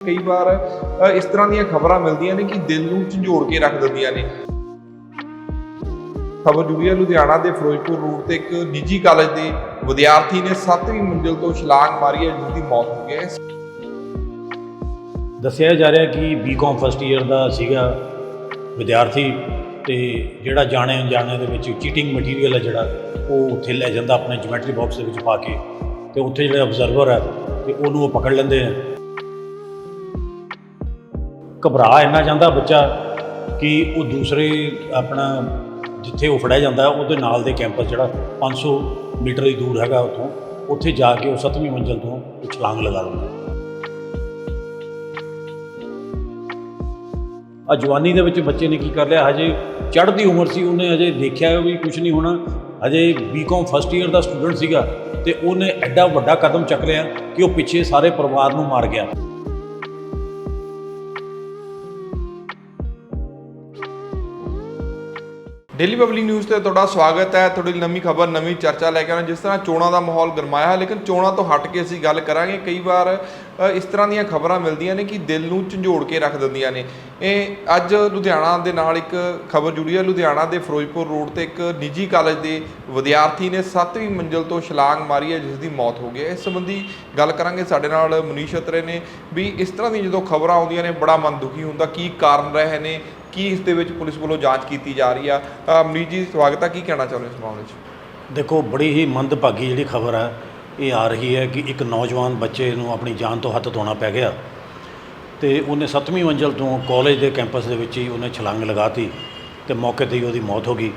ਕਈ ਵਾਰ ਇਸ ਤਰ੍ਹਾਂ ਦੀਆਂ ਖਬਰਾਂ ਮਿਲਦੀਆਂ ਨੇ ਕਿ ਦਿਲ ਨੂੰ ਝੰਜੋੜ ਕੇ ਰੱਖ ਦਿੰਦੀਆਂ ਨੇ। ਖਬਰ ਜੁੜੀ ਹੈ ਲੁਧਿਆਣਾ ਦੇ ਫਿਰੋਜ਼ਪੁਰ ਰੋਡ ਤੇ ਇੱਕ ਨਿੱਜੀ ਕਾਲਜ ਦੇ ਵਿਦਿਆਰਥੀ ਨੇ 7ਵੀਂ ਮੰਜ਼ਿਲ ਤੋਂ ਛਲਾਂਗ ਮਾਰੀ ਹੈ ਜਿਸ ਦੀ ਮੌਤ ਹੋ ਗਈ ਹੈ। ਦੱਸਿਆ ਜਾ ਰਿਹਾ ਕਿ ਬੀਕਾਮ ਫਸਟ ਈਅਰ ਦਾ ਸੀਗਾ ਵਿਦਿਆਰਥੀ ਤੇ ਜਿਹੜਾ ਜਾਣੇ ਅਣਜਾਣੇ ਦੇ ਵਿੱਚ ਚੀਟਿੰਗ ਮਟੀਰੀਅਲ ਹੈ ਜਿਹੜਾ, ਉਹ ਉੱਥੇ ਲੈ ਜਾਂਦਾ ਆਪਣੇ ਜਿਓਮੈਟਰੀ ਬਾਕਸ ਦੇ ਵਿੱਚ ਪਾ ਕੇ ਤੇ ਉੱਥੇ ਜਿਹੜਾ ਅਬਜ਼ਰਵਰ ਹੈ ਤੇ ਉਹਨੂੰ ਉਹ ਪਕੜ ਲੈਂਦੇ ਨੇ। ਘਬਰਾ ਇੰਨਾ ਜਾਂਦਾ ਬੱਚਾ ਕਿ ਉਹ ਦੂਸਰੇ ਆਪਣਾ ਜਿੱਥੇ ਉਹ ਫੜਿਆ ਜਾਂਦਾ, ਉਹਦੇ ਨਾਲ ਦੇ ਕੈਂਪਸ ਜਿਹੜਾ 500 ਮੀਟਰ ਹੀ ਦੂਰ ਹੈਗਾ ਉੱਥੋਂ, ਉੱਥੇ ਜਾ ਕੇ ਉਹ 7ਵੀਂ ਮੰਜ਼ਲ ਤੋਂ ਛਲਾਂਗ ਲਗਾ ਦਿੰਦਾ। ਆ ਜਵਾਨੀ ਦੇ ਵਿੱਚ ਬੱਚੇ ਨੇ ਕੀ ਕਰ ਲਿਆ? ਹਜੇ ਚੜ੍ਹਦੀ ਉਮਰ ਸੀ, ਉਹਨੇ ਹਜੇ ਦੇਖਿਆ ਵੀ ਕੁਝ ਨਹੀਂ ਹੋਣਾ। ਹਜੇ ਬੀਕਾਮ ਫਸਟ ਈਅਰ ਦਾ ਸਟੂਡੈਂਟ ਸੀਗਾ ਤੇ ਉਹਨੇ ਐਡਾ ਵੱਡਾ ਕਦਮ ਚੱਕ ਲਿਆ ਕਿ ਉਹ ਪਿੱਛੇ ਸਾਰੇ ਪਰਿਵਾਰ ਨੂੰ ਮਾਰ ਗਿਆ। ਡੇਲੀ ਪਬਲਿਕ ਨਿਊਜ਼ ਤੇ ਤੁਹਾਡਾ ਸਵਾਗਤ ਹੈ। ਤੁਹਾਡੀ ਨਵੀਂ ਖਬਰ, ਨਵੀਂ ਚਰਚਾ ਲੈ ਕੇ ਆਉਣਾ। ਜਿਸ ਤਰ੍ਹਾਂ ਚੋਣਾਂ ਦਾ ਮਾਹੌਲ ਗਰਮਾਇਆ ਹੈ ਲੇਕਿਨ ਚੋਣਾਂ ਤੋਂ ਹਟ ਕੇ ਅਸੀਂ ਗੱਲ ਕਰਾਂਗੇ। ਕਈ ਵਾਰ ਇਸ ਤਰ੍ਹਾਂ ਦੀਆਂ ਖਬਰਾਂ ਮਿਲਦੀਆਂ ਨੇ ਕਿ ਦਿਲ ਨੂੰ ਝੰਜੋੜ ਕੇ ਰੱਖ ਦਿੰਦੀਆਂ ਨੇ। ਇਹ ਅੱਜ ਲੁਧਿਆਣਾ ਦੇ ਨਾਲ ਇੱਕ ਖਬਰ ਜੁੜੀ ਹੈ। ਲੁਧਿਆਣਾ ਦੇ ਫਿਰੋਜ਼ਪੁਰ ਰੋਡ ਤੇ ਇੱਕ ਨਿੱਜੀ ਕਾਲਜ ਦੇ ਵਿਦਿਆਰਥੀ ਨੇ 7ਵੀਂ ਮੰਜ਼ਿਲ ਤੋਂ ਛਲਾਂਗ ਮਾਰੀ ਹੈ ਜਿਸ ਦੀ ਮੌਤ ਹੋ ਗਈ ਹੈ। ਇਸ ਸੰਬੰਧੀ ਗੱਲ ਕਰਾਂਗੇ ਸਾਡੇ ਨਾਲ ਮਨੀਸ਼ ਅਤਰੇ ਨੇ ਵੀ ਇਸ ਤਰ੍ਹਾਂ ਦੀ ਜਦੋਂ ਖਬਰਾਂ ਆਉਂਦੀਆਂ ਨੇ ਬੜਾ ਮਨ ਦੁਖੀ ਹੁੰਦਾ ਕੀ ਕਾਰਨ ਰਹੇ ਨੇ ਕੀ ਇਸ ਦੇ ਵਿੱਚ ਪੁਲਿਸ ਵੱਲੋਂ ਜਾਂਚ ਕੀਤੀ ਜਾ ਰਹੀ ਆ। ਅ, ਮਨੀਸ਼ ਜੀ ਸਵਾਗਤ ਹੈ ਕੀ ਕਹਿਣਾ ਚਾਹੁੰਦੇ ਇਸ ਮਾਮਲੇ 'ਚ? ਦੇਖੋ ਬੜੀ ਹੀ ਮੰਦਭਾਗੀ ਜਿਹੜੀ ਖਬਰ ਹੈ ਇਹ ਆ ਰਹੀ ਹੈ ਕਿ ਇੱਕ ਨੌਜਵਾਨ ਬੱਚੇ ਨੂੰ ਆਪਣੀ ਜਾਨ ਤੋਂ ਹੱਥ ਧੋਣਾ ਪੈ ਗਿਆ ਤੇ ਉਹਨੇ 7ਵੀਂ ਮੰਜ਼ਲ ਤੋਂ ਕਾਲਜ ਦੇ ਕੈਂਪਸ ਦੇ ਵਿੱਚ ਹੀ ਉਹਨੇ ਛਲਾਂਗ ਲਗਾਤੀ ਤੇ ਮੌਕੇ ਤੇ ਹੀ ਉਹਦੀ ਮੌਤ ਹੋ ਗਈ।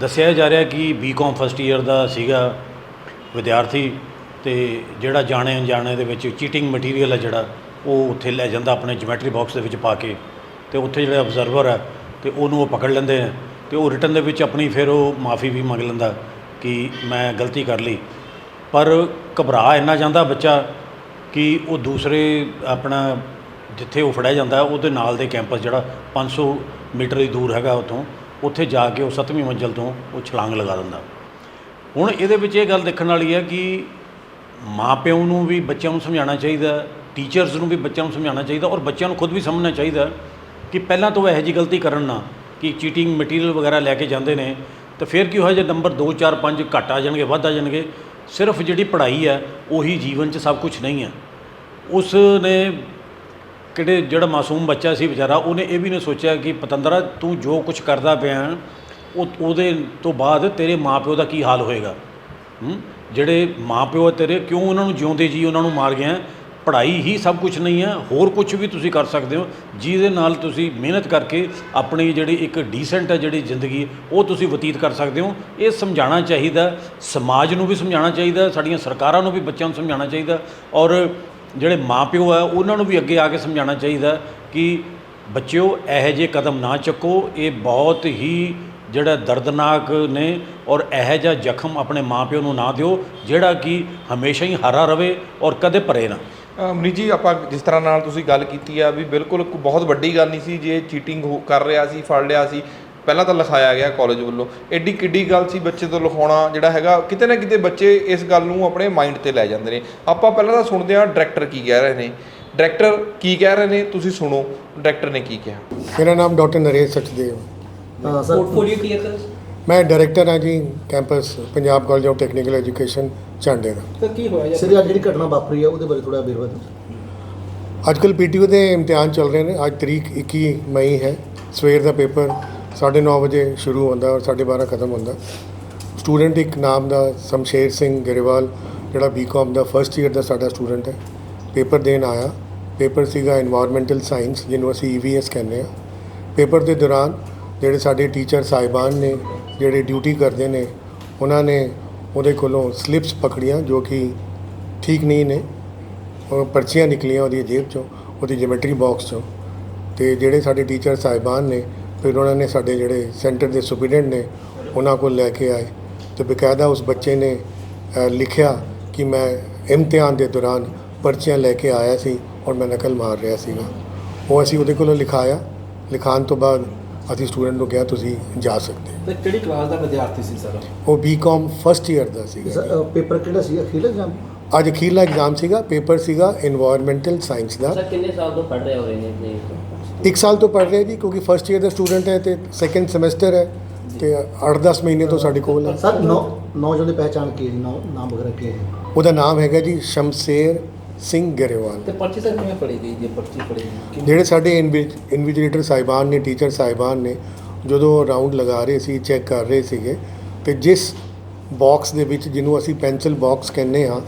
ਦੱਸਿਆ ਜਾ ਰਿਹਾ ਕਿ ਬੀਕਾਮ ਫਸਟ ਈਅਰ ਦਾ ਸੀਗਾ ਵਿਦਿਆਰਥੀ ਤੇ ਜਿਹੜਾ ਜਾਣੇ ਅਣਜਾਣੇ ਦੇ ਵਿੱਚ ਚੀਟਿੰਗ ਮਟੀਰੀਅਲ ਹੈ ਜਿਹੜਾ, ਉਹ ਉੱਥੇ ਲੈ ਜਾਂਦਾ ਆਪਣੇ ਜਿਓਮੈਟਰੀ ਬਾਕਸ ਦੇ ਵਿੱਚ ਪਾ ਕੇ ਤੇ ਉੱਥੇ ਜਿਹੜਾ ਅਬਜ਼ਰਵਰ ਹੈ ਤੇ ਉਹਨੂੰ ਉਹ ਪਕੜ ਲੈਂਦੇ ਨੇ ਤੇ ਉਹ ਰਿਟਰਨ ਦੇ ਵਿੱਚ ਆਪਣੀ ਫਿਰ ਉਹ ਮਾਫੀ ਵੀ ਮੰਗ ਲੈਂਦਾ ਕਿ ਮੈਂ ਗਲਤੀ ਕਰ ਲਈ। ਪਰ ਘਬਰਾ ਇੰਨਾ ਜਾਂਦਾ ਬੱਚਾ ਕਿ ਉਹ ਦੂਸਰੇ ਆਪਣਾ ਜਿੱਥੇ ਉਹ ਫੜਿਆ ਜਾਂਦਾ, ਉਹਦੇ ਨਾਲ ਦੇ ਕੈਂਪਸ ਜਿਹੜਾ 500 ਮੀਟਰ ਦੀ ਦੂਰ ਹੈਗਾ ਉੱਥੋਂ, ਉੱਥੇ ਜਾ ਕੇ ਉਹ 7ਵੀਂ ਮੰਜ਼ਲ ਤੋਂ ਉਹ ਛਲਾਂਗ ਲਗਾ ਦਿੰਦਾ। ਹੁਣ ਇਹਦੇ ਵਿੱਚ ਇਹ ਗੱਲ ਦੇਖਣ ਵਾਲੀ ਹੈ ਕਿ ਮਾਪਿਆਂ ਨੂੰ ਵੀ ਬੱਚਿਆਂ ਨੂੰ ਸਮਝਾਉਣਾ ਚਾਹੀਦਾ, ਟੀਚਰਸ ਨੂੰ ਵੀ ਬੱਚਿਆਂ ਨੂੰ ਸਮਝਾਉਣਾ ਚਾਹੀਦਾ ਔਰ ਬੱਚਿਆਂ ਨੂੰ ਖੁਦ ਵੀ ਸਮਝਣਾ ਚਾਹੀਦਾ ਕਿ ਪਹਿਲਾਂ ਤੋਂ ਇਹੋ ਜਿਹੀ ਗਲਤੀ ਕਰਨ ਨਾ ਕਿ ਚੀਟਿੰਗ ਮਟੀਰੀਅਲ ਵਗੈਰਾ ਲੈ ਕੇ ਜਾਂਦੇ ਨੇ, ਤਾਂ ਫਿਰ ਕੀ ਹੋਇਆ ਜੇ ਨੰਬਰ 2 4 5 ਘੱਟ ਆ ਜਾਣਗੇ, ਵੱਧ ਆ ਜਾਣਗੇ ਸਿਰਫ ਜਿਹੜੀ ਪੜ੍ਹਾਈ ਹੈ ਉਹੀ ਜੀਵਨ 'ਚ ਸਭ ਕੁਝ ਨਹੀਂ ਹੈ ਉਸ ਨੇ ਕਿਹੜੇ ਜਿਹੜਾ ਮਾਸੂਮ ਬੱਚਾ ਸੀ ਵਿਚਾਰਾ ਉਹਨੇ ਇਹ ਵੀ ਨਹੀਂ ਸੋਚਿਆ ਕਿ ਪਤੰਦਰਾ ਤੂੰ ਜੋ ਕੁਝ ਕਰਦਾ ਪਿਆ ਹੈ, ਉਹ ਉਹਦੇ ਤੋਂ ਬਾਅਦ ਤੇਰੇ ਮਾਪਿਓ ਦਾ ਕੀ ਹਾਲ ਹੋਏਗਾ? ਹੂੰ? ਜਿਹੜੇ ਮਾਪਿਓ ਤੇਰੇ ਕਿਉਂ ਉਹਨਾਂ ਨੂੰ ਜਿਉਂਦੇ ਜੀ ਉਹਨਾਂ ਨੂੰ ਮਾਰ ਗਿਆ? ਪੜ੍ਹਾਈ ਹੀ ਸਭ ਕੁਝ ਨਹੀਂ ਹੈ ਹੋਰ ਕੁਝ ਵੀ ਤੁਸੀਂ ਕਰ ਸਕਦੇ ਹੋ, ਜਿਹਦੇ ਨਾਲ ਤੁਸੀਂ ਮਿਹਨਤ ਕਰਕੇ ਆਪਣੀ ਜਿਹੜੀ ਇੱਕ ਡੀਸੈਂਟ ਹੈ ਜਿਹੜੀ ਜ਼ਿੰਦਗੀ, ਉਹ ਤੁਸੀਂ ਬਤੀਤ ਕਰ ਸਕਦੇ ਹੋ। ਇਹ ਸਮਝਾਉਣਾ ਚਾਹੀਦਾ, ਸਮਾਜ ਨੂੰ ਵੀ ਸਮਝਾਉਣਾ ਚਾਹੀਦਾ, ਸਾਡੀਆਂ ਸਰਕਾਰਾਂ ਨੂੰ ਵੀ ਬੱਚਿਆਂ ਨੂੰ ਸਮਝਾਉਣਾ ਚਾਹੀਦਾ, ਔਰ ਜਿਹੜੇ ਮਾਪਿਓ ਆ, ਉਹਨਾਂ ਨੂੰ ਵੀ ਅੱਗੇ ਆ ਕੇ ਸਮਝਾਉਣਾ ਚਾਹੀਦਾ ਕਿ ਬੱਚਿਓ, ਇਹੋ ਜਿਹੇ ਕਦਮ ਨਾ ਚੱਕੋ, ਇਹ ਬਹੁਤ ਹੀ ਜਿਹੜਾ ਦਰਦਨਾਕ ਨੇ, ਔਰ ਇਹੋ ਜਿਹਾ ਜ਼ਖਮ ਆਪਣੇ ਮਾਪਿਓ ਨੂੰ ਨਾ ਦਿਓ, ਜਿਹੜਾ ਕਿ ਹਮੇਸ਼ਾ ਹੀ ਹਰਾ ਰਵੇ, ਔਰ ਕਦੇ ਭਰੇ ਨਾ। ਅ, ਮਨੀਸ਼ ਜੀ ਆਪਾਂ ਜਿਸ ਤਰ੍ਹਾਂ ਨਾਲ ਤੁਸੀਂ ਗੱਲ ਕੀਤੀ ਆ ਵੀ ਬਿਲਕੁਲ ਕੋਈ ਬਹੁਤ ਵੱਡੀ ਗੱਲ ਨਹੀਂ ਸੀ ਜੇ ਚੀਟਿੰਗ ਕਰ ਰਿਹਾ ਸੀ ਫੜ ਲਿਆ ਸੀ। ਪਹਿਲਾਂ ਤਾਂ ਲਿਖਾਇਆ ਗਿਆ ਕਾਲਜ ਵੱਲੋਂ। ਐਡੀ ਕਿੱਡੀ ਗੱਲ ਸੀ ਬੱਚੇ ਤੋਂ ਲਿਖਾਉਣਾ ਜਿਹੜਾ ਹੈਗਾ ਕਿਤੇ ਨਾ ਕਿਤੇ ਬੱਚੇ ਇਸ ਗੱਲ ਨੂੰ ਆਪਣੇ ਮਾਈਂਡ ਤੇ ਲੈ ਜਾਂਦੇ ਨੇ। ਆਪਾਂ ਪਹਿਲਾਂ ਤਾਂ ਸੁਣਦੇ ਹਾਂ ਡਾਇਰੈਕਟਰ ਕੀ ਕਹਿ ਰਹੇ ਨੇ। ਡਾਇਰੈਕਟਰ ਕੀ ਕਹਿ ਰਹੇ ਨੇ ਤੁਸੀਂ ਸੁਣੋ। ਡਾਇਰੈਕਟਰ ਨੇ ਕੀ ਕਿਹਾ? ਮੇਰਾ ਨਾਮ ਡਾਕਟਰ ਨਰੇਸ਼ ਸਚਦੇਵ। ਹਾਂ ਸਰ ਪੋਰਟਫੋਲੀਓ ਕਲੀਅਰ ਕਰ। ਮੈਂ ਡਾਇਰੈਕਟਰ ਹਾਂ ਜੀ campus Punjab college of technical education Jhande ਦਾ। ਕੀ ਸਰ ਅੱਜ ਜਿਹੜੀ ਘਟਨਾ ਵਾਪਰੀ ਆ ਉਹਦੇ ਬਾਰੇ ਥੋੜਾ ਵੇਰਵਾ ਦਿਓ ਅੱਜ ਕੱਲ ਦੇ ਇਮਤਿਹਾਨ ਚੱਲ ਰਹੇ ਨੇ ਅੱਜ ਤਰੀਕ 21 ਮਈ ਹੈ ਸਵੇਰ ਦਾ ਪੇਪਰ 9:30 ਵਜੇ ਸ਼ੁਰੂ ਹੁੰਦਾ ਔਰ 12:30 ਖਤਮ ਹੁੰਦਾ। ਸਟੂਡੈਂਟ ਇੱਕ ਨਾਮ ਦਾ ਸਮਸ਼ੇਰ ਸਿੰਘ ਗਰੇਵਾਲ ਜਿਹੜਾ ਬੀਕਾਮ ਦਾ ਫਰਸਟ ਈਅਰ ਦਾ ਸਾਡਾ ਸਟੂਡੈਂਟ ਹੈ। ਪੇਪਰ ਦੇਣ ਆਇਆ। ਪੇਪਰ ਸੀਗਾ এনवायरमेंटਲ ਸਾਇੰਸ ਜਿਹਨੂੰ ਅਸੀਂ ਈਵੀਐਸ ਕਹਿੰਦੇ ਆ ਪੇਪਰ ਦੇ ਦੌਰਾਨ ਜਿਹੜੇ ਸਾਡੇ ਟੀਚਰ ਸਾਹਿਬਾਨ ਨੇ ਜਿਹੜੇ ਡਿਊਟੀ ਕਰਦੇ ਨੇ, ਉਹਨਾਂ ਨੇ ਉਹਦੇ ਕੋਲੋਂ ਸਲਿਪਸ ਪਕੜੀਆਂ ਜੋ ਕਿ ਠੀਕ ਨਹੀਂ ਨੇ। ਉਹ ਪਰਚੀਆਂ ਨਿਕਲੀਆਂ ਉਹਦੀ ਜੇਬ ਚੋਂ, ਉਹਦੀ ਜਿਓਮੈਟਰੀ ਬਾਕਸ ਚੋਂ। ਤੇ ਜਿਹੜੇ ਸਾਡੇ ਟੀਚਰ ਸਾਹਿਬਾਨ ਨੇ, ਫਿਰ ਉਹਨਾਂ ਨੇ ਸਾਡੇ ਜਿਹੜੇ ਸੈਂਟਰ ਦੇ ਸੁਪਰੀਡੈਂਟ ਨੇ, ਉਹਨਾਂ ਕੋਲ ਲੈ ਕੇ ਆਏ। ਤੇ ਬਕਾਇਦਾ ਉਸ ਬੱਚੇ ਨੇ ਲਿਖਿਆ ਕਿ ਮੈਂ ਇਮਤਿਹਾਨ ਦੇ ਦੌਰਾਨ ਪਰਚੀਆਂ ਲੈ ਕੇ ਆਇਆ ਸੀ ਔਰ ਮੈਂ ਨਕਲ ਮਾਰ ਰਿਹਾ ਸੀਗਾ। ਉਹ ਅਸੀਂ ਉਹਦੇ ਕੋਲੋਂ ਲਿਖਾਇਆ। ਲਿਖਾਉਣ ਤੋਂ ਬਾਅਦ ਅਸੀਂ ਸਟੂਡੈਂਟ ਨੂੰ ਕਿਹਾ ਤੁਸੀਂ ਜਾ ਸਕਦੇ ਹੋ। ਤੇ ਕਿਹੜੀ ਕਲਾਸ ਦਾ ਵਿਦਿਆਰਥੀ ਸੀ ਸਰ? ਉਹ ਬੀਕਾਮ ਫਸਟ ਈਅਰ ਦਾ ਸੀਗਾ ਪੇਪਰ ਕਿਹੜਾ ਸੀ ਅਖੀਰ ਐਗਜ਼ਾਮ ਅੱਜ ਅਖੀਰਲਾ ਐਗਜ਼ਾਮ ਸੀਗਾ ਪੇਪਰ ਸੀਗਾ এনवायरमेंटਲ ਸਾਇੰਸ ਦਾ। ਸਰ ਕਿੰਨੇ ਸਾਲ ਤੋਂ ਪੜ੍ਹ ਰਹੇ ਹੋ ਰਹੇ ਇੱਕ ਸਾਲ ਤੋਂ ਪੜ੍ਹ ਰਹੇ ਜੀ ਕਿਉਂਕਿ ਫਸਟ ਈਅਰ ਦਾ ਸਟੂਡੈਂਟ ਹੈ ਤੇ ਸੈਕੰਡ ਸਮੈਸਟਰ ਹੈ ਤੇ 8-10 ਮਹੀਨੇ ਤੋਂ ਸਾਡੇ ਕੋਲ ਹੈ। ਸਰ ਨੌ ਨੌਜਵਾਨ ਦੀ ਪਹਿਚਾਣ ਕੀ ਨੌ ਨਾਮ ਵਗੈਰਾ ਕੀ ਹੈ ਉਹਦਾ ਨਾਮ ਹੈਗਾ ਜੀ ਸ਼ਮਸ਼ੇਰ ਸਿੰਘ ਗਰੇਵਾਲ। ਤੇ ਪਰਚੀ ਸਰ ਕਿਵੇਂ ਪੜੀ ਗਈ ਜੇ? ਪਰਚੀ ਪੜੀ ਗਈ। ਜਿਹੜੇ ਸਾਡੇ ਇਨਵਿਜੀਲੇਟਰ ਸਾਹਿਬਾਨ ਨੇ ਟੀਚਰ ਸਾਹਿਬਾਨ ਨੇ ਜਦੋਂ ਰਾਉਂਡ ਲਗਾ ਰਹੇ ਸੀ ਚੈੱਕ ਕਰ ਰਹੇ ਸੀਗੇ ਤੇ ਜਿਸ ਬਾਕਸ ਦੇ ਵਿੱਚ ਜਿਹਨੂੰ ਅਸੀਂ ਪੈਨਸਲ ਬਾਕਸ ਕਹਿੰਦੇ ਹਾਂ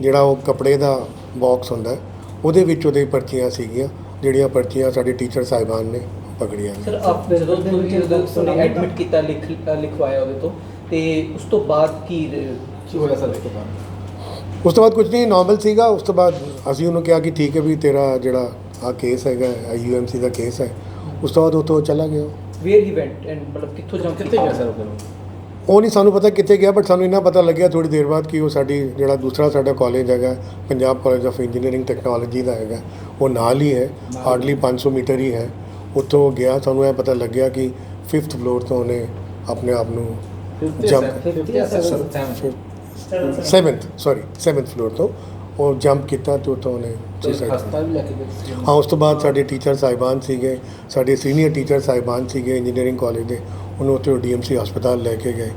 ਜਿਹੜਾ ਉਹ ਕੱਪੜੇ ਦਾ ਬਾਕਸ ਹੁੰਦਾ ਹੈ, ਉਹਦੇ ਵਿੱਚ ਉਹਦੇ ਪਰਚੀਆਂ ਸੀਗੀਆਂ ਜਿਹੜੀਆਂ ਪਰਚੀਆਂ ਸਾਡੇ ਟੀਚਰ ਸਾਹਿਬਾਨ ਨੇ ਪਕੜੀਆਂ ਨੇ। ਸਰ ਆਪ ਜਦੋਂ ਤੁਸੀਂ ਜਦੋਂ ਐਡਮਿਟ ਕੀਤਾ ਲਿਖ ਲਿਖਵਾਇਆ ਉਹਦੇ ਤੋਂ ਤੇ ਉਸ ਤੋਂ ਬਾਅਦ ਕੀ ਕੀ ਹੋਇਆ ਸਰ ਉਸ ਤੋਂ ਬਾਅਦ? ਉਸ ਤੋਂ ਬਾਅਦ ਕੁਝ ਨਹੀਂ ਨਾਰਮਲ ਸੀਗਾ ਉਸ ਤੋਂ ਬਾਅਦ ਅਸੀਂ ਉਹਨੂੰ ਕਿਹਾ ਕਿ ਠੀਕ ਹੈ ਵੀ ਤੇਰਾ ਜਿਹੜਾ ਆ ਕੇਸ ਹੈਗਾ ਯੂਐਮਸੀ ਦਾ ਕੇਸ ਹੈ ਉਸ ਤੋਂ ਬਾਅਦ ਉਹ ਤੋਂ ਚਲਾ ਗਿਆ। ਵੇਅਰ ਹੀ ਵੈਂਟ ਐਂਡ ਮਤਲਬ ਕਿੱਥੋਂ ਜੰਮ ਕਿੱਥੇ ਗਿਆ ਸਰ ਉਹ ਨਹੀਂ ਸਾਨੂੰ ਪਤਾ ਕਿੱਥੇ ਗਿਆ ਬਟ ਸਾਨੂੰ ਇੰਨਾ ਪਤਾ ਲੱਗਿਆ ਥੋੜੀ ਦੇਰ ਬਾਅਦ ਕਿ ਉਹ ਸਾਡੀ ਜਿਹੜਾ ਦੂਸਰਾ ਸਾਡਾ ਕਾਲਜ ਹੈਗਾ Punjab college of engineering technology ਦਾ ਹੈਗਾ ਉਹ ਨਾਲ ਹੀ ਹੈ ਹਾਰਡਲੀ 500 ਮੀਟਰ ਹੀ ਹੈ। ਉੱਥੋਂ ਗਿਆ ਸਾਨੂੰ ਇਹ ਪਤਾ ਲੱਗਿਆ ਕਿ 5th ਫਲੋਰ ਤੋਂ ਉਹਨੇ ਆਪਣੇ ਆਪ ਨੂੰ jump 7th sorry 7th floor ਤੋਂ ਉਹ ਜੰਪ ਕੀਤਾ ਤੇ ਉੱਥੋਂ ਉਹਨੇ ਸੁਸਾਈਡ ਹਸਪਤਾਲ ਵੀ ਲੈ ਕੇ ਗਏ ਹਾਂ ਉਸ ਤੋਂ ਬਾਅਦ ਸਾਡੇ ਟੀਚਰ ਸਾਹਿਬਾਨ ਸੀਗੇ ਸਾਡੇ ਸੀਨੀਅਰ ਟੀਚਰ ਸਾਹਿਬਾਨ ਸੀਗੇ ਇੰਜੀਨੀਅਰਿੰਗ ਕਾਲਜ ਦੇ। ਉਹਨੂੰ ਉੱਥੇ ਡੀਐਮਸੀ ਹਸਪਤਾਲ ਲੈ ਕੇ ਗਏ।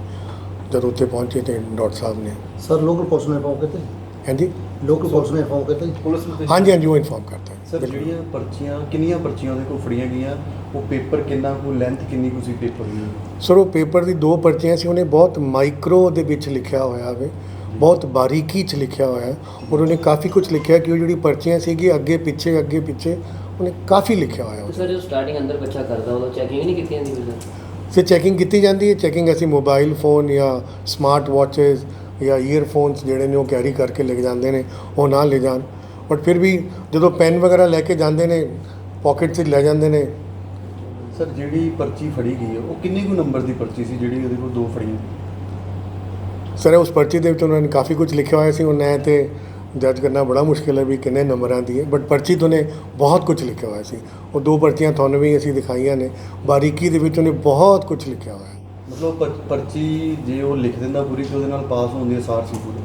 ਜਦੋਂ ਉੱਥੇ ਪਹੁੰਚੇ ਤੇ ਡਾਕਟਰ ਸਾਹਿਬ ਨੇ ਸਰ ਲੋਕਲ ਪੁਲਿਸ ਨੇ ਕੀਤਾ? ਹਾਂਜੀ? ਲੋਕਲ ਪੁਲਿਸ ਨੇ ਇਨਫੋਰਮ ਕੀਤਾ ਜੀ? ਪੁਲਿਸ ਨੂੰ ਹਾਂਜੀ ਹਾਂਜੀ ਉਹ ਇਨਫੋਰਮ ਕਰਤਾ ਸਰ ਬਿਲਕੁਲ। ਜਿਹੜੀਆਂ ਪਰਚੀਆਂ ਕਿੰਨੀਆਂ ਪਰਚੀਆਂ ਉਹਦੇ ਕੋਲ ਫੜੀਆਂ ਗਈਆਂ? ਉਹ ਪੇਪਰ ਕਿੰਨਾ ਕੁ ਲੈਂਥ ਕਿੰਨੀ ਕੁ ਸੀ ਪੇਪਰ ਦੀ? ਸਰ ਉਹ ਪੇਪਰ ਦੀ ਦੋ ਪਰਚੀਆਂ ਸੀ ਉਹਨੇ ਬਹੁਤ ਮਾਈਕਰੋ ਦੇ ਵਿੱਚ ਲਿਖਿਆ ਹੋਇਆ ਵੇ ਬਹੁਤ ਬਾਰੀਕੀ ਚ ਲਿਖਿਆ ਹੋਇਆ। ਹੈ ਔਰ ਉਹਨੇ ਕਾਫੀ ਕੁਝ ਲਿਖਿਆ ਕਿ ਉਹ ਜਿਹੜੀ ਪਰਚੀਆਂ ਸੀਗੀ ਅੱਗੇ ਪਿੱਛੇ ਅੱਗੇ ਪਿੱਛੇ ਉਹਨੇ ਕਾਫੀ ਲਿਖਿਆ ਹੋਇਆ। ਸਰ ਜਦੋਂ ਸਟਾਰਟਿੰਗ ਅੰਦਰ ਬੱਚਾ ਕਰਦਾ ਉਦੋਂ ਚੈਕਿੰਗ ਨਹੀਂ ਕੀਤੀ ਜਾਂਦੀ ਸਰ ਫਿਰ ਚੈਕਿੰਗ ਕੀਤੀ ਜਾਂਦੀ ਹੈ। ਚੈਕਿੰਗ ਅਸੀਂ ਮੋਬਾਈਲ ਫੋਨ ਜਾਂ ਸਮਾਰਟ ਵਾਚਸ ਜਾਂ ਈਅਰਫੋਨਸ ਜਿਹੜੇ ਨੇ ਉਹ ਕੈਰੀ ਕਰਕੇ ਲੈ ਕੇ ਜਾਂਦੇ ਨੇ ਉਹ ਨਾ ਲੈ ਜਾਣ। ਬਟ ਫਿਰ ਵੀ ਜਦੋਂ ਪੈਨ ਵਗੈਰਾ ਲੈ ਕੇ ਜਾਂਦੇ ਨੇ ਪਾਕਟ 'ਚ ਲੈ ਜਾਂਦੇ ਨੇ। ਸਰ ਜਿਹੜੀ ਪਰਚੀ ਫੜੀ ਗਈ ਹੈ ਉਹ ਕਿੰਨੇ ਕੁ ਨੰਬਰ ਦੀ ਪਰਚੀ ਸੀ ਜਿਹੜੀ ਉਹਦੇ ਕੋਲ ਦੋ ਫੜੀਆਂ? ਸਰ ਉਸ ਪਰਚੀ ਦੇ ਵਿੱਚ ਉਹਨਾਂ ਨੇ ਕਾਫੀ ਕੁਝ ਲਿਖਿਆ ਹੋਇਆ ਸੀ। ਉਹਨਾਂ ਤੇ ਜੱਜ ਕਰਨਾ ਬੜਾ ਮੁਸ਼ਕਿਲ ਹੈ ਵੀ ਕਿੰਨੇ ਨੰਬਰਾਂ ਦੀ ਹੈ। ਬਟ ਪਰਚੀ ਤੋਂ ਨੇ ਬਹੁਤ ਕੁਝ ਲਿਖਿਆ ਹੋਇਆ ਸੀ। ਉਹ ਦੋ ਪਰਚੀਆਂ ਤੁਹਾਨੂੰ ਵੀ ਅਸੀਂ ਦਿਖਾਈਆਂ ਨੇ। ਬਾਰੀਕੀ ਦੇ ਵਿੱਚ ਉਹਨੇ ਬਹੁਤ ਕੁਝ ਲਿਖਿਆ ਹੋਇਆ। ਹੈ ਮਤਲਬ ਪਰ- ਪਰਚੀ ਜੇ ਉਹ ਲਿਖ ਦਿੰਦਾ ਪੂਰੀ ਤੇ ਉਹਦੇ ਨਾਲ ਪਾਸ ਹੋਣ ਦੀ ਅਸਾਰ ਸੀ ਪੂਰੇ।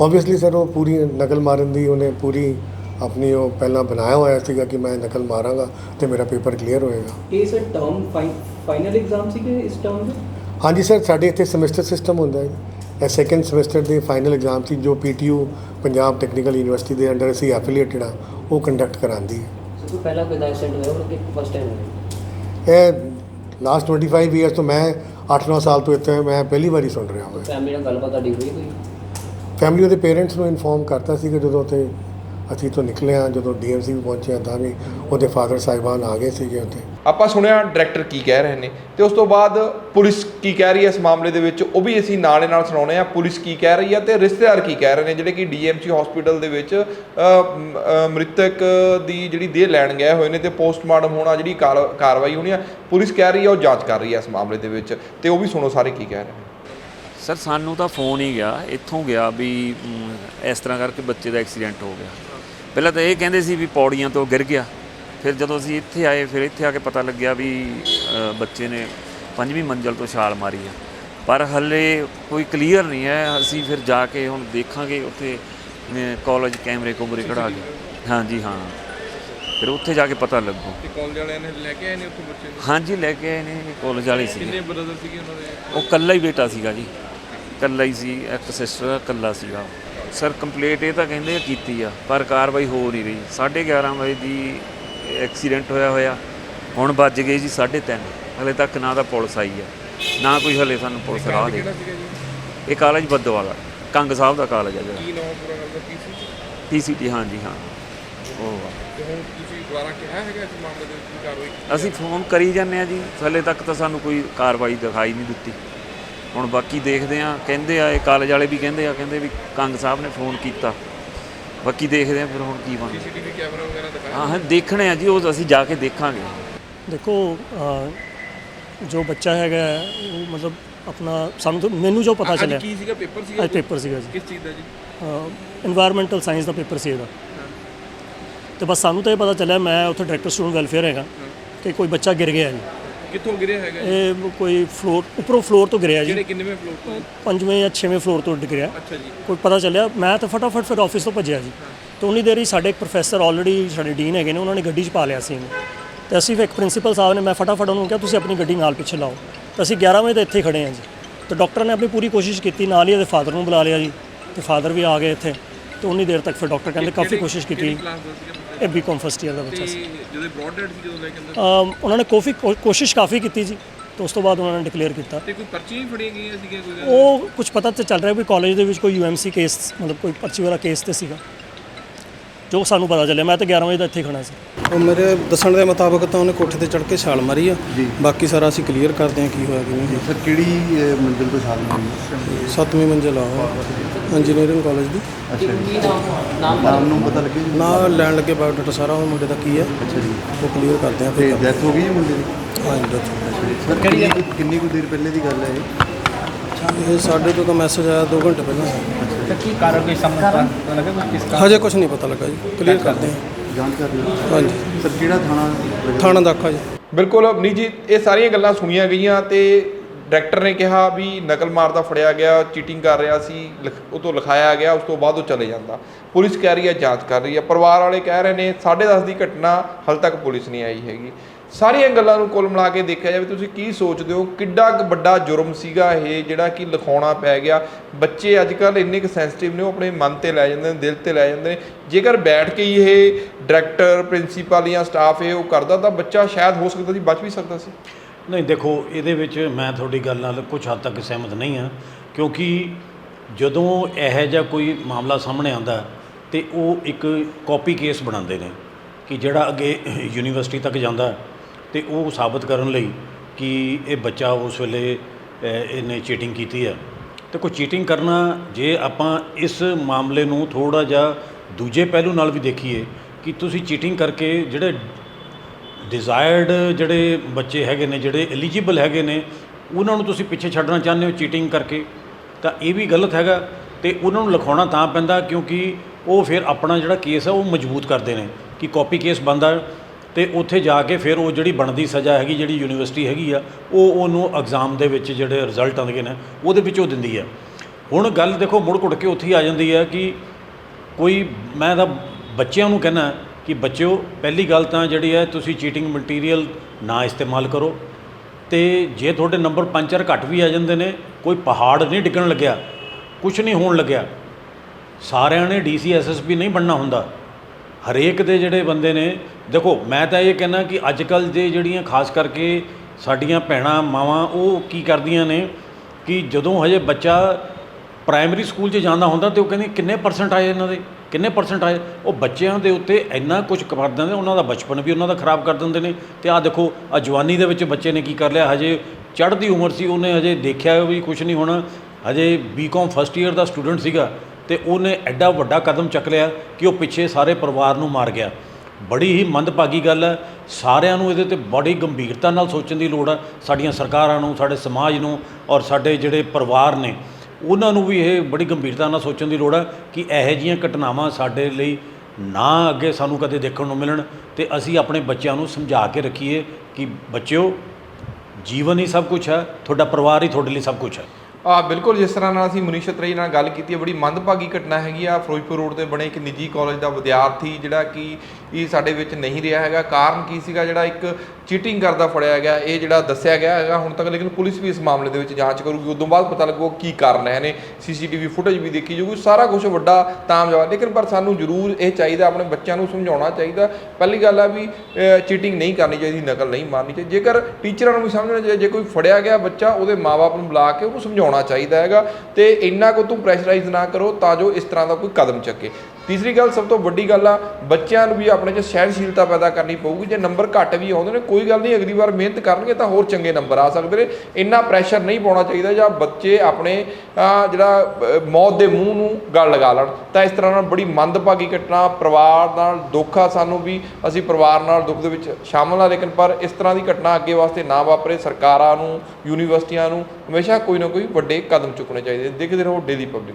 ਓਬਵੀਅਸਲੀ ਸਰ ਉਹ ਪੂਰੀ ਨਕਲ ਮਾਰਨ ਦੀ ਉਹਨੇ ਪੂਰੀ ਆਪਣੀ ਉਹ ਪਹਿਲਾਂ ਬਣਾਇਆ ਹੋਇਆ ਸੀਗਾ ਕਿ ਮੈਂ ਨਕਲ ਮਾਰਾਂਗਾ ਤੇ ਮੇਰਾ ਪੇਪਰ ਕਲੀਅਰ ਹੋਏਗਾ। ਇਹ ਸਰ ਟਰਮ ਫਾਈਨਲ ਐਗਜ਼ਾਮ ਸੀ ਕਿ ਇਸ ਟਰਮ ਦੇ? ਹਾਂਜੀ ਸਰ ਸਾਡੇ ਇੱਥੇ ਸਮੈਸਟਰ ਸਿਸਟਮ ਹੁੰਦਾ ਹੈ। ਇਹ ਸੈਕੰਡ ਸਮੈਸਟਰ ਦੇ ਫਾਈਨਲ ਐਗਜ਼ਾਮ ਸੀ ਜੋ ਪੀਟੀਯੂ ਪੰਜਾਬ ਟੈਕਨੀਕਲ ਯੂਨੀਵਰਸਿਟੀ ਦੇ ਅੰਡਰ ਅਸੀਂ ਐਫੀਲੀਏਟਡ ਆ ਉਹ ਕੰਡਕਟ ਕਰਾਉਂਦੀ ਹੈ। ਸਰ ਕੋਈ ਪਹਿਲਾਂ ਕੋਈ ਦਾ ਐਕਸੀਡੈਂਟ ਹੋਇਆ ਉਹ ਕਿ ਫਸਟ ਟਾਈਮ ਹੋਇਆ? ਇਹ ਲਾਸਟ 25 ਇਅਰਸ ਤੋਂ ਮੈਂ 8-9 ਸਾਲ ਤੋਂ ਇੱਥੇ ਮੈਂ ਪਹਿਲੀ ਵਾਰੀ ਸੁਣ ਰਿਹਾ ਹਾਂ। ਫੈਮਿਲੀ ਨਾਲ ਗੱਲਬਾਤ ਤੁਹਾਡੀ ਹੋਈ ਕੋਈ? ਫੈਮਿਲੀ ਉਹਦੇ ਪੇਰੈਂਟਸ ਨੂੰ ਇਨਫੋਰਮ ਕਰਤਾ ਸੀ ਕਿ ਜਦੋਂ ਉੱਥੇ ਅਸੀਂ ਤੋਂ ਨਿਕਲੇ ਹਾਂ ਜਦੋਂ ਡੀਐਮਸੀ ਵੀ ਪਹੁੰਚੇ ਹਾਂ ਤਾਂ ਵੀ ਉਹਦੇ ਫਾਦਰ ਸਾਹਿਬਾਨ ਆ ਗਏ ਸੀਗੇ ਉੱਥੇ। ਆਪਾਂ ਸੁਣਿਆ ਡਾਇਰੈਕਟਰ ਕੀ ਕਹਿ ਰਹੇ ਨੇ ਤੇ ਉਸ ਤੋਂ ਬਾਅਦ ਪੁਲਿਸ ਕੀ ਕਹਿ ਰਹੀ ਹੈ ਇਸ ਮਾਮਲੇ ਦੇ ਵਿੱਚ, ਉਹ ਵੀ ਅਸੀਂ ਨਾਲੇ ਨਾਲ ਸੁਣਾਉਣੇ ਆ ਪੁਲਿਸ ਕੀ ਕਹਿ ਰਹੀ ਹੈ ਤੇ ਰਿਸ਼ਤੇਦਾਰ ਕੀ ਕਹਿ ਰਹੇ ਨੇ, ਜਿਹੜੇ ਕਿ ਡੀਐਮਸੀ ਹਸਪੀਟਲ ਦੇ ਵਿੱਚ ਮ੍ਰਿਤਕ ਦੀ ਜਿਹੜੀ ਦੇਹ ਲੈਣ ਗਏ ਹੋਏ ਨੇ ਤੇ ਪੋਸਟਮਾਰਟਮ ਹੋਣਾ ਜਿਹੜੀ ਕਾਰ- ਕਾਰਵਾਈ ਹੋਣੀ ਆ, ਪੁਲਿਸ ਕਹਿ ਰਹੀ ਹੈ, ਉਹ ਜਾਂਚ ਕਰ ਰਹੀ ਹੈ ਇਸ ਮਾਮਲੇ ਦੇ ਵਿੱਚ ਤੇ ਉਹ ਵੀ ਸੁਣੋ ਸਾਰੇ ਕੀ ਕਹਿ ਰਹੇ ਨੇ। ਸਰ, ਸਾਨੂੰ ਤਾਂ ਫੋਨ ਹੀ ਗਿਆ, ਇੱਥੋਂ ਗਿਆ ਵੀ ਇਸ ਤਰ੍ਹਾਂ ਕਰਕੇ ਬੱਚੇ ਦਾ ਐਕਸੀਡੈਂਟ ਹੋ ਗਿਆ। ਪਹਿਲਾਂ ਤਾਂ ਇਹ ਕਹਿੰਦੇ ਸੀ ਵੀ ਪੌੜੀਆਂ ਤੋਂ ਗਿਰ ਗਿਆ। ਫਿਰ ਜਦੋਂ ਅਸੀਂ ਇੱਥੇ ਆਏ ਫਿਰ ਇੱਥੇ ਆ ਕੇ ਪਤਾ ਲੱਗਿਆ ਵੀ ਅ, ਬੱਚੇ ਨੇ ਪੰਜਵੀਂ ਮੰਜ਼ਲ ਤੋਂ ਛਾਲ ਮਾਰੀ ਆ। ਪਰ ਹੱਲੇ ਕੋਈ ਕਲੀਅਰ ਨਹੀਂ ਹੈ। ਅਸੀਂ ਫਿਰ ਜਾ ਕੇ ਹੁਣ ਦੇਖਾਂਗੇ ਉੱਥੇ ਕਾਲਜ ਕੈਮਰੇ ਕੋਮਰੇ ਕਢਾ ਕੇ। ਹਾਂਜੀ ਹਾਂ। ਫਿਰ ਉੱਥੇ ਜਾ ਕੇ ਪਤਾ ਲੱਗੂ। ਤੇ ਕਾਲਜ ਵਾਲਿਆਂ ਨੇ ਲੈ ਕੇ ਆਏ ਨੇ ਉੱਥੇ ਬੱਚੇ ਨੂੰ? ਹਾਂਜੀ ਲੈ ਕੇ ਆਏ ਨੇ ਕਾਲਜ ਵਾਲੇ ਸੀ ਕਿੰਨੇ ਬ੍ਰਦਰ ਸੀਗੇ ਉਹਨਾਂ ਦੇ? ਉਹ ਕੱਲਾ ਹੀ ਬੇਟਾ ਸੀਗਾ ਜੀ। ਕੱਲਾ ਹੀ ਸੀ ਇੱਕ ਸਿਸਟਰ ਕੱਲਾ ਸੀਗਾ। ਸਰ ਕੰਪਲੀਟ ਇਹ ਤਾਂ ਕਹਿੰਦੇ ਆ ਕੀਤੀ ਆ ਪਰ ਕਾਰਵਾਈ ਹੋ ਨਹੀਂ ਰਹੀ। 11:30 ਵਜੇ ਦੀ ਐਕਸੀਡੈਂਟ ਹੋਇਆ ਹੋਇਆ। ਹੁਣ ਵੱਜ ਗਏ ਜੀ 3:30 ਹਲੇ ਤੱਕ ਨਾ ਤਾਂ ਪੁਲਿਸ ਆਈ ਆ। ਨਾ ਕੋਈ ਹਲੇ ਸਾਨੂੰ ਪੁਲਿਸ ਰਾਹ ਦੇ। ਜੀ? ਇਹ ਕਾਲਜ ਬੱਦੋਵਾਲਾ ਕੰਗ ਸਾਹਿਬ ਦਾ ਕਾਲਜ ਆ ਜਿਹੜਾ। ਕੀ ਨਾਮ ਪੂਰਾ ਕਰਦਾ ਪੀਸੀ ਪੀਸੀਟੀ ਹਾਂ ਉਹ ਆ। ਤੇ ਹੁਣ ਤੁਸੀਂ ਦੁਬਾਰਾ ਕਿਹਾ ਹੈਗਾ ਇਸ ਮਾਮਲੇ ਦੇ ਵਿੱਚ ਕੀ ਕਾਰਵਾਈ ਕੀਤੀ ਅਸੀਂ ਫੋਨ ਕਰੀ ਜਾਂਦੇ ਆ ਜੀ। ਹਲੇ ਤੱਕ ਤਾਂ ਸਾਨੂੰ ਕੋਈ ਕਾਰਵਾਈ ਦਿਖਾਈ ਨਹੀਂ ਦਿੱਤੀ। ਹੁਣ ਬਾਕੀ ਦੇਖਦੇ ਆ। ਕਹਿੰਦੇ ਆ ਇਹ ਕਾਲਜ ਵਾਲੇ ਵੀ ਕਹਿੰਦੇ ਆ ਕਹਿੰਦੇ ਵੀ ਕੰਗ ਸਾਹਿਬ ਨੇ ਫੋਨ ਕੀਤਾ। ਬਾਕੀ ਦੇਖਦੇ ਆ ਫਿਰ ਹੁਣ ਕੀ ਬਣਦਾ। ਸੀਸੀਟੀਵੀ ਕੈਮਰਾ ਵਗੈਰਾ ਦਿਖਾਇਆ? ਹਾਂ ਹਾਂ ਦੇਖਣੇ ਆ ਜੀ ਉਹ ਅਸੀਂ ਜਾ ਕੇ ਦੇਖਾਂਗੇ। ਦੇਖੋ ਜੋ ਬੱਚਾ ਹੈਗਾ ਉਹ ਮਤਲਬ ਆਪਣਾ ਸਾਨੂੰ ਮੈਨੂੰ ਜੋ ਪਤਾ ਚੱਲਿਆ। ਕੀ ਸੀਗਾ? ਪੇਪਰ ਸੀਗਾ ਅੱਜ ਪੇਪਰ ਸੀਗਾ ਜੀ। ਕਿਸ ਚੀਜ਼ ਦਾ ਜੀ? এনवायरमेंटल ਸਾਇੰਸ ਦਾ ਪੇਪਰ ਸੀ ਇਹਦਾ। ਤੇ ਬਸ ਸਾਨੂੰ ਤਾਂ ਇਹ ਪਤਾ ਚੱਲਿਆ ਮੈਂ ਉੱਥੇ ਡਾਇਰੈਕਟਰ ਸਟੂਡੈਂਟ ਵੈਲਫੇਅਰ ਹੈਗਾ ਕਿ ਕੋਈ ਬੱਚਾ ਗਿਰ ਗਿਆ ਜੀ। ਕਿੱਥੋਂ ਗਿਰਿਆ ਹੈਗਾ? ਇਹ ਕੋਈ ਫਲੋਰ ਉੱਪਰੋਂ ਫਲੋਰ ਤੋਂ ਗਿਰਿਆ ਜੀ। ਕਿਹੜੇ ਕਿੰਨੇਵੇਂ ਫਲੋਰ ਤੋਂ? ਪੰਜਵੇਂ ਜਾਂ ਛੇਵੇਂ ਫਲੋਰ ਤੋਂ ਗਿਰਿਆ। ਅੱਛਾ ਜੀ। ਕੋਈ ਪਤਾ ਚੱਲਿਆ? ਮੈਂ ਤਾਂ ਫਟਾਫਟ ਫਿਰ ਆਫਿਸ ਤੋਂ ਭੱਜਿਆ ਜੀ। ਤੇ ਉਨੀ ਦੇਰ ਹੀ ਸਾਡੇ ਇੱਕ ਪ੍ਰੋਫੈਸਰ ਆਲਰੇਡੀ ਸਾਡੇ ਡੀਨ ਹੈਗੇ ਨੇ ਉਹਨਾਂ ਨੇ ਗੱਡੀ 'ਚ ਪਾ ਲਿਆ ਸੀ ਇਹਨੂੰ। ਤੇ ਅਸੀਂ ਫਿਰ ਇੱਕ ਪ੍ਰਿੰਸੀਪਲ ਸਾਹਿਬ ਨੇ ਮੈਂ ਫਟਾਫਟ ਉਹਨੂੰ ਕਿਹਾ ਤੁਸੀਂ ਆਪਣੀ ਗੱਡੀ ਨਾਲ ਪਿੱਛੇ ਲਾਓ। ਤੇ ਅਸੀਂ 11 ਵਜੇ ਤੋਂ ਇੱਥੇ ਖੜੇ ਹਾਂ ਜੀ। ਤੇ ਡਾਕਟਰ ਨੇ ਆਪਣੀ ਪੂਰੀ ਕੋਸ਼ਿਸ਼ ਕੀਤੀ ਨਾਲ ਹੀ ਇਹਦੇ ਫਾਦਰ ਨੂੰ ਬੁਲਾ ਲਿਆ ਜੀ। ਤੇ ਫਾਦਰ ਵੀ ਆ ਗਏ ਇੱਥੇ। ਤੇ ਉਨੀ ਦੇਰ ਤੱਕ ਫਿਰ ਡਾਕਟਰ ਕਹਿੰਦੇ ਕਾਫੀ ਕੋਸ਼ਿਸ਼ ਕੀਤੀ। ਕਲਾਸ ਦਾ ਸੀਗਾ? ਇਹ ਬੀਕਾਮ ਫਸਟ ਈਅਰ ਦਾ ਬੱਚਾ ਸੀ ਜਦੋਂ ਬ੍ਰੌਡ ਡੈਡ ਸੀ ਜਦੋਂ ਲੈ ਕੇ ਅੰਦਰ? ਅਮ ਉਹਨਾਂ ਨੇ ਕਾਫੀ ਕੋ- ਕੋਸ਼ਿਸ਼ ਕਾਫੀ ਕੀਤੀ ਜੀ ਤੇ ਉਸ ਤੋਂ ਬਾਅਦ ਉਹਨਾਂ ਨੇ ਡਿਕਲੇਅਰ ਕੀਤਾ। ਤੇ ਕੋਈ ਪਰਚੀਆਂ ਫੜੀਆਂ ਗਈਆਂ ਸੀਗੀਆਂ ਕੋਈ? ਉਹ ਕੁਝ ਪਤਾ ਤੇ ਚੱਲ ਰਿਹਾ ਵੀ ਕਾਲਜ ਦੇ ਵਿੱਚ ਕੋਈ ਯੂਐਮਸੀ ਕੇਸ ਮਤਲਬ ਕੋਈ ਪਰਚੀ ਵਾਲਾ ਕੇਸ ਤੇ ਸੀਗਾ। ਜੋ ਸਾਨੂੰ ਪਤਾ ਚੱਲਿਆ ਮੈਂ ਤਾਂ 11 ਵਜੇ ਦਾ ਇੱਥੇ ਖੜਾ ਸੀ। ਉਹ ਮੇਰੇ ਦੱਸਣ ਦੇ ਮੁਤਾਬਕ ਤਾਂ ਉਹਨੇ ਕੋਠੇ ਤੇ ਚੜ੍ਹ ਕੇ ਛਾਲ ਮਾਰੀ ਆ। ਬਾਕੀ ਸਾਰਾ ਅਸੀਂ ਕਲੀਅਰ ਕਰਦੇ ਹਾਂ ਕੀ ਹੋਇਆ ਕੀ ਨਹੀਂ। ਸਰ ਕਿਹੜੀ ਮੰਜ਼ਿਲ ਤੋਂ ਛਾਲ ਮਾਰੀ? ਸੱਤਵੀਂ ਮੰਜ਼ਿਲ ਆ ਉਹ। ਇੰਜੀਨੀਅਰਿੰਗ ਕਾਲਜ ਦੀ। ਅੱਛਾ ਜੀ। ਕੀ ਨਾਮ ਨਾਮ ਨਾਮ ਨੂੰ ਪਤਾ ਲੱਗਿਆ ਜੀ? ਨਾ ਲੈਣ ਲੱਗੇ ਬਾਇਓਡਾਟਾ ਸਾਰਾ ਉਹ ਮੁੰਡੇ ਦਾ ਕੀ ਆ ਅੱਛਾ ਜੀ। ਉਹ ਕਲੀਅਰ ਕਰਦੇ ਹਾਂ ਤੇ ਫਿਰ ਡੈਥ ਹੋ ਗਈ ਹੈ ਮੁੰਡੇ ਦੀ? ਹਾਂ ਜੀ ਸਰ ਕਿੰਨੀ ਕੁ- ਕਿੰਨੀ ਕੁ ਦੇਰ ਪਹਿਲੇ ਦੀ ਗੱਲ ਹੈ ਇਹ? ਇਹ ਸਾਡੇ ਤੋਂ ਤਾਂ ਮੈਸੇਜ ਆਇਆ 2 ਘੰਟੇ ਪਹਿਲਾਂ। ਕੀ ਕਾਰਨ ਕੋਈ ਸਮਝ ਪਤਾ ਲੱਗਾ ਕੁਝ ਕਿਸ ਹਜੇ ਕੁਝ ਨਹੀਂ ਪਤਾ ਲੱਗਾ ਜੀ। ਕਲੀਅਰ ਕਰਦੇ ਹਾਂ ਜਾਂਚ ਕਰ ਰਹੇ ਹੋ ਹਾਂਜੀ ਸਰ ਕਿਹੜਾ ਥਾਣਾ? ਥਾਣਾ ਦਾਖਾ ਜੀ। ਬਿਲਕੁਲ ਅਵਨੀਤ ਜੀ ਇਹ ਸਾਰੀਆਂ ਗੱਲਾਂ ਸੁਣੀਆਂ ਗਈਆਂ ਤੇ ਡਾਇਰੈਕਟਰ ਨੇ ਕਿਹਾ ਵੀ ਨਕਲ ਮਾਰਦਾ ਫੜਿਆ ਗਿਆ, ਚੀਟਿੰਗ ਕਰ ਰਿਹਾ ਸੀ, ਲਿਖ- ਉਹ ਤੋਂ ਲਿਖਾਇਆ ਗਿਆ, ਉਸ ਤੋਂ ਬਾਅਦ ਉਹ ਚਲੇ ਜਾਂਦਾ। ਪੁਲਿਸ ਕਹਿ ਰਹੀ ਹੈ, ਜਾਂਚ ਕਰ ਰਹੀ ਹੈ। ਪਰਿਵਾਰ ਵਾਲੇ ਕਹਿ ਰਹੇ ਨੇ 10:30 ਦੀ ਘਟਨਾ ਹਾਲ ਤੱਕ ਪੁਲਿਸ ਨਹੀਂ ਆਈ ਹੈਗੀ। ਸਾਰੀਆਂ ਗੱਲਾਂ ਨੂੰ ਕੁੱਲ ਮਿਲਾ ਕੇ ਦੇਖਿਆ ਜਾਵੇ, ਤੁਸੀਂ ਕੀ ਸੋਚਦੇ ਹੋ? ਕਿੱਡਾ ਕੁ ਵੱਡਾ ਜੁਰਮ ਸੀਗਾ ਇਹ, ਜਿਹੜਾ ਕਿ ਲਿਖਾਉਣਾ ਪੈ ਗਿਆ। ਬੱਚੇ ਅੱਜ ਕੱਲ ਇੰਨੇ ਕੁ ਸੈਂਸਿਟਿਵ ਨੇ, ਉਹ ਆਪਣੇ ਮਨ ਤੇ ਲੈ ਜਾਂਦੇ ਨੇ, ਦਿਲ ਤੇ ਲੈ ਜਾਂਦੇ ਨੇ। ਜੇਕਰ ਬੈਠ ਕੇ ਹੀ ਇਹ ਡਾਇਰੈਕਟਰ, ਪ੍ਰਿੰਸੀਪਲ ਜਾਂ ਸਟਾਫ ਇਹ ਉਹ ਕਰਦਾ, ਤਾਂ ਬੱਚਾ ਸ਼ਾਇਦ ਹੋ ਸਕਦਾ ਸੀ, ਬਚ ਵੀ ਸਕਦਾ ਸੀ। ਨਹੀਂ, ਦੇਖੋ, ਇਹਦੇ ਵਿੱਚ ਮੈਂ ਤੁਹਾਡੀ ਗੱਲ ਨਾਲ ਕੁਝ ਹੱਦ ਤੱਕ ਸਹਿਮਤ ਨਹੀਂ ਹਾਂ, ਕਿਉਂਕਿ ਜਦੋਂ ਇਹੋ ਜਿਹਾ ਕੋਈ ਮਾਮਲਾ ਸਾਹਮਣੇ ਆਉਂਦਾ ਤੇ ਉਹ ਇੱਕ ਕਾਪੀ ਕੇਸ ਬਣਾਉਂਦੇ ਨੇ ਕਿ ਜਿਹੜਾ ਅੱਗੇ ਯੂਨੀਵਰਸਿਟੀ ਤੱਕ ਜਾਂਦਾ ਤੇ ਉਹ ਸਾਬਤ ਕਰਨ ਲਈ ਕਿ ਇਹ ਬੱਚਾ ਉਸ ਵੇਲੇ ਇਹਨੇ ਚੀਟਿੰਗ ਕੀਤੀ ਹੈ ਤੇ ਕੋਈ ਚੀਟਿੰਗ ਕਰਨਾ, ਜੇ ਆਪਾਂ ਇਸ ਮਾਮਲੇ ਨੂੰ ਥੋੜਾ ਜਿਹਾ ਦੂਜੇ ਪਹਿਲੂ ਨਾਲ ਵੀ ਦੇਖੀਏ ਕਿ ਤੁਸੀਂ ਚੀਟਿੰਗ ਕਰਕੇ ਜਿਹੜੇ ਡਿਜ਼ਾਇਰਡ ਜਿਹੜੇ ਬੱਚੇ ਹੈਗੇ ਨੇ, ਜਿਹੜੇ ਐਲੀਜੀਬਲ ਹੈਗੇ ਨੇ, ਉਹਨਾਂ ਨੂੰ ਤੁਸੀਂ ਪਿੱਛੇ ਛੱਡਣਾ ਚਾਹੁੰਦੇ ਹੋ ਚੀਟਿੰਗ ਕਰਕੇ, ਤਾਂ ਇਹ ਵੀ ਗਲਤ ਹੈਗਾ ਤੇ ਉਹਨਾਂ ਨੂੰ ਲਿਖਾਉਣਾ ਤਾਂ ਪੈਂਦਾ ਕਿਉਂਕਿ ਉਹ ਫਿਰ ਆਪਣਾ ਜਿਹੜਾ ਕੇਸ ਹੈ ਉਹ ਮਜ਼ਬੂਤ ਕਰਦੇ ਨੇ ਕਿ ਕਾਪੀ ਕੇਸ ਬੰਦਾ ਤੇ ਉੱਥੇ ਜਾ ਕੇ ਫਿਰ ਉਹ ਜਿਹੜੀ ਬਣਦੀ ਸਜ਼ਾ ਹੈਗੀ, ਜਿਹੜੀ ਯੂਨੀਵਰਸਿਟੀ ਹੈਗੀ ਆ, ਉਹ ਉਹਨੂੰ ਐਗਜ਼ਾਮ ਦੇ ਵਿੱਚ ਜਿਹੜੇ ਰਿਜ਼ਲਟ ਆਉਂਦੇ ਨੇ, ਉਹਦੇ ਵਿੱਚ ਉਹ ਦਿੰਦੀ ਆ। ਹੁਣ ਗੱਲ ਦੇਖੋ ਮੁੜ ਘੁੱਟ ਕੇ ਉੱਥੇ ਹੀ ਆ ਜਾਂਦੀ ਹੈ ਕਿ ਕੋਈ ਮੈਂ ਤਾਂ ਬੱਚਿਆਂ ਨੂੰ ਕਹਿੰਦਾ ਕਿ ਬੱਚਿਓ, ਪਹਿਲੀ ਗੱਲ ਤਾਂ ਜਿਹੜੀ ਹੈ, ਤੁਸੀਂ ਚੀਟਿੰਗ ਮਟੀਰੀਅਲ ਨਾ ਇਸਤੇਮਾਲ ਕਰੋ ਤੇ ਜੇ ਤੁਹਾਡੇ ਨੰਬਰ ਪੰਚਰ ਘੱਟ ਵੀ ਆ ਜਾਂਦੇ ਨੇ, ਕੋਈ ਪਹਾੜ ਨਹੀਂ ਡਿੱਗਣ ਲੱਗਿਆ ਕੁਝ ਨਹੀਂ ਹੋਣ ਲੱਗਿਆ। ਸਾਰਿਆਂ ਨੇ ਡੀਸੀ ਐਸਐਸਪੀ ਨਹੀਂ ਬਣਨਾ ਹੁੰਦਾ। ਹਰੇਕ ਦੇ ਜਿਹੜੇ ਬੰਦੇ ਨੇ, ਦੇਖੋ, ਮੈਂ ਤਾਂ ਇਹ ਕਹਿੰਦਾ ਕਿ ਅੱਜ ਕੱਲ ਦੇ ਜਿਹੜੀਆਂ ਖਾਸ ਕਰਕੇ ਸਾਡੀਆਂ ਭੈਣਾਂ, ਮਾਵਾਂ, ਉਹ ਕੀ ਕਰਦੀਆਂ ਨੇ ਕਿ ਜਦੋਂ ਹਜੇ ਬੱਚਾ ਪ੍ਰਾਇਮਰੀ ਸਕੂਲ 'ਚ ਜਾਂਦਾ ਹੁੰਦਾ ਤੇ ਉਹ ਕਹਿੰਦੇ ਕਿੰਨੇ ਪਰਸੈਂਟ ਆਏ ਇਹਨਾਂ ਦੇ? ਕਿੰਨੇ ਪਰਸੈਂਟ ਆਏ? ਉਹ ਬੱਚਿਆਂ ਦੇ ਉੱਤੇ ਇੰਨਾ ਕੁਝ ਕਰ ਦਿੰਦੇ ਉਹਨਾਂ ਦਾ ਬਚਪਨ ਵੀ ਉਹਨਾਂ ਦਾ ਖਰਾਬ ਕਰ ਦਿੰਦੇ ਨੇ। ਤੇ ਆਹ ਦੇਖੋ ਆ ਜਵਾਨੀ ਦੇ ਵਿੱਚ ਬੱਚੇ ਨੇ ਕੀ ਕਰ ਲਿਆ? ਹਜੇ ਚੜ੍ਹਦੀ ਉਮਰ ਸੀ, ਉਹਨੇ ਹਜੇ ਦੇਖਿਆ ਵੀ ਕੁਝ ਨਹੀਂ ਹੋਣਾ। ਹਜੇ ਬੀਕਾਮ ਫਸਟ ਈਅਰ ਦਾ ਸਟੂਡੈਂਟ ਸੀਗਾ ਤੇ ਉਹਨੇ ਐਡਾ ਵੱਡਾ ਕਦਮ ਚੱਕ ਲਿਆ ਕਿ ਉਹ ਪਿੱਛੇ ਸਾਰੇ ਪਰਿਵਾਰ ਨੂੰ ਮਾਰ ਗਿਆ। ਬੜੀ ਹੀ ਮੰਦਭਾਗੀ ਗੱਲ ਹੈ। ਸਾਰਿਆਂ ਨੂੰ ਇਹਦੇ ਤੇ ਬੜੀ ਗੰਭੀਰਤਾ ਨਾਲ ਸੋਚਣ ਦੀ ਲੋੜ ਹੈ ਸਾਡੀਆਂ ਸਰਕਾਰਾਂ ਨੂੰ, ਸਾਡੇ ਸਮਾਜ ਨੂੰ ਔਰ ਸਾਡੇ ਜਿਹੜੇ ਪਰਿਵਾਰ ਨੇ ਉਹਨਾਂ ਨੂੰ ਵੀ ਇਹ ਬੜੀ ਗੰਭੀਰਤਾ ਨਾਲ ਸੋਚਣ ਦੀ ਲੋੜ ਹੈ ਕਿ ਇਹੋ ਜਿਹੀਆਂ ਘਟਨਾਵਾਂ ਸਾਡੇ ਲਈ ਨਾ ਅੱਗੇ ਸਾਨੂੰ ਕਦੇ ਦੇਖਣ ਨੂੰ ਮਿਲਣ ਤੇ ਅਸੀਂ ਆਪਣੇ ਬੱਚਿਆਂ ਨੂੰ ਸਮਝਾ ਕੇ ਰੱਖੀਏ ਕਿ ਬੱਚਿਓ, ਜੀਵਨ ਹੀ ਸਭ ਕੁਝ ਹੈ, ਤੁਹਾਡਾ ਪਰਿਵਾਰ ਹੀ ਤੁਹਾਡੇ ਲਈ ਸਭ ਕੁਝ ਹੈ। ਆ ਬਿਲਕੁਲ ਜਿਸ ਤਰ੍ਹਾਂ ਨਾਲ ਅਸੀਂ ਮਨੀਸ਼ਤ ਰਹੀ ਨਾਲ ਗੱਲ ਕੀਤੀ ਹੈ, ਬੜੀ ਮੰਦਭਾਗੀ ਘਟਨਾ ਹੈਗੀ ਆ। ਫਿਰੋਜ਼ਪੁਰ ਰੋਡ ਤੇ ਬਣੇ ਇੱਕ ਨਿੱਜੀ ਕਾਲਜ ਦਾ ਵਿਦਿਆਰਥੀ ਜਿਹੜਾ ਕਿ ਇਹ ਸਾਡੇ ਵਿੱਚ ਨਹੀਂ ਰਿਹਾ ਹੈਗਾ। ਕਾਰਨ ਕੀ ਸੀਗਾ? ਜਿਹੜਾ ਇੱਕ ਚੀਟਿੰਗ ਕਰਦਾ ਫੜਿਆ ਗਿਆ, ਇਹ ਜਿਹੜਾ ਦੱਸਿਆ ਗਿਆ ਹੈਗਾ, ਹੁਣ ਤੱਕ ਲੇਕਿਨ ਪੁਲਿਸ ਵੀ ਇਸ ਮਾਮਲੇ ਦੇ ਵਿੱਚ ਜਾਂਚ ਕਰੂਗੀ। ਉਦੋਂ ਬਾਅਦ ਪਤਾ ਲੱਗੂ ਕੀ ਕਾਰਨ ਹੈ। ਨੇ ਸੀਸੀਟੀਵੀ ਫੁਟੇਜ ਵੀ ਦੇਖੀ ਜਾਊਗੀ ਸਾਰਾ ਕੁਝ ਵੱਡਾ ਤਾਮਯਾਬ ਲੇਕਿਨ ਪਰ ਸਾਨੂੰ ਜ਼ਰੂਰ ਇਹ ਚਾਹੀਦਾ, ਆਪਣੇ ਬੱਚਿਆਂ ਨੂੰ ਸਮਝਾਉਣਾ ਚਾਹੀਦਾ। ਪਹਿਲੀ ਗੱਲ ਆ ਵੀ ਚੀਟਿੰਗ ਨਹੀਂ ਕਰਨੀ ਚਾਹੀਦੀ, ਨਕਲ ਨਹੀਂ ਮਾਰਨੀ ਚਾਹੀਦੀ। ਜੇਕਰ ਟੀਚਰਾਂ ਨੂੰ ਵੀ ਸਮਝਣਾ ਚਾਹੀਦਾ, ਜੇ ਕੋਈ ਫੜਿਆ ਗਿਆ ਬੱਚਾ, ਉਹਦੇ ਮਾਪੇ ਨੂੰ ਬੁਲਾ ਕੇ ਉਹਨੂੰ ਸਮਝਾਉਣਾ ਚਾਹੀਦਾ ਹੈਗਾ। ਤੇ ਇੰਨਾ ਕੋ ਤੂੰ ਪ੍ਰੈਸ਼ਰਾਈਜ਼ ਨਾ ਕਰੋ, ਤਾਂ ਜੋ ਇਸ ਤਰ੍ਹਾਂ ਦਾ ਕੋਈ ਕਦਮ ਚੱਕੇ। ਤੀਸਰੀ ਗੱਲ ਸਭ ਤੋਂ ਵੱਡੀ ਗੱਲ ਆ, ਬੱਚਿਆਂ ਨੂੰ ਵੀ ਆਪਣੇ 'ਚ ਸਹਿਣਸ਼ੀਲਤਾ ਪੈਦਾ ਕਰਨੀ ਪਊਗੀ, ਜੇ ਨੰਬਰ ਘੱਟ ਵੀ ਆਉਂਦੇ ਨੇ, ਕੋਈ ਗੱਲ ਨਹੀਂ, ਅਗਲੀ ਵਾਰ ਮਿਹਨਤ ਕਰਨਗੇ ਤਾਂ ਹੋਰ ਚੰਗੇ ਨੰਬਰ ਆ ਸਕਦੇ ਨੇ। ਇੰਨਾ ਪ੍ਰੈਸ਼ਰ ਨਹੀਂ ਪਾਉਣਾ ਚਾਹੀਦਾ ਜਾਂ ਬੱਚੇ ਆਪਣੇ ਜਿਹੜਾ ਮੌਤ ਦੇ ਮੂੰਹ ਨੂੰ ਗੱਲ ਲਗਾ ਲੈਣ। ਤਾਂ ਇਸ ਤਰ੍ਹਾਂ ਨਾਲ ਬੜੀ ਮੰਦਭਾਗੀ ਘਟਨਾ, ਪਰਿਵਾਰ ਨਾਲ ਦੁੱਖ ਆ ਸਾਨੂੰ ਵੀ, ਅਸੀਂ ਪਰਿਵਾਰ ਨਾਲ ਦੁੱਖ ਦੇ ਵਿੱਚ ਸ਼ਾਮਲ ਆ, ਲੇਕਿਨ ਪਰ ਇਸ ਤਰ੍ਹਾਂ ਦੀ ਘਟਨਾ ਅੱਗੇ ਵਾਸਤੇ ਨਾ ਵਾਪਰੇ, ਸਰਕਾਰਾਂ ਨੂੰ, ਯੂਨੀਵਰਸਿਟੀਆਂ ਨੂੰ, ਹਮੇਸ਼ਾ ਕੋਈ ਨਾ ਕੋਈ ਵੱਡੇ ਕਦਮ ਚੁੱਕਣੇ ਚਾਹੀਦੇ ਦੇਖਦੇ ਰਹੋ ਡੇਲੀ ਪਬਲਿਕ